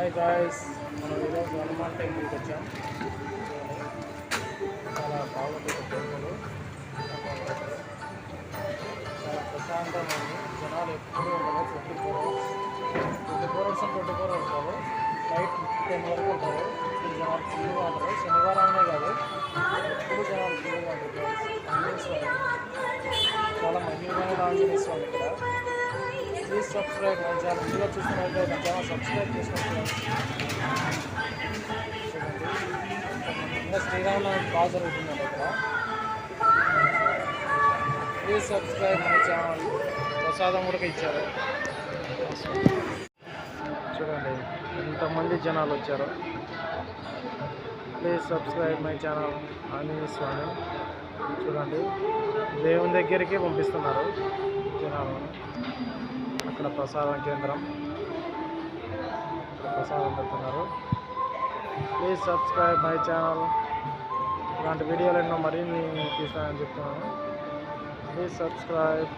Hi guys మనం ఈరోజు హనుమాన్ టెంపుల్కి వచ్చాం. చాలా బాగుంది ఒక టెంపుల్. చాలా ప్రశాంతంగా ఉంది. జనాలు ఎప్పుడూ ఉండరు. Twenty four hours. Twenty four hours twenty four hours కాదు. నైట్ టెన్ వరకు ఉంటారు. ఇప్పుడు జనాలు ఫుల్గా ఉంటారు. శనివారమే కాదు. ఎప్పుడు జనాలు ఫుల్గా ఉంటారు చాలా మహిళమైన ఆంజనేయ స్వామి ఇక్కడ. ప్లీజ్ సబ్స్క్రైబ్ మన ఛానల్ వీడియో చూస్తున్నట్లయితే మన ఛానల్ సబ్స్క్రైబ్ చేసుకోండి చూడండి ఇంకా శ్రీరామనవమి బాగా జరుగుతుందండి ఇక్కడ. ప్లీజ్ సబ్స్క్రైబ్ మన ఛానల్ ప్రసాదం కూడా ఇచ్చారు. చూడండి ఎంతమంది జనాలు వచ్చారు. Please subscribe my channel Anjaneya Swamy చూడండి దేవుని దగ్గరికి పంపిస్తున్నారు జనాలు. ఇక్కడ ప్రసాదం కేంద్రం. ఇక్కడ ప్రసాదం పెడుతున్నారు. ప్లీజ్ సబ్స్క్రైబ్ మై ఛానల్ ఇలాంటి వీడియోలు ఎన్నో మరిన్ని తీస్తానని చెప్తున్నాను. Please subscribe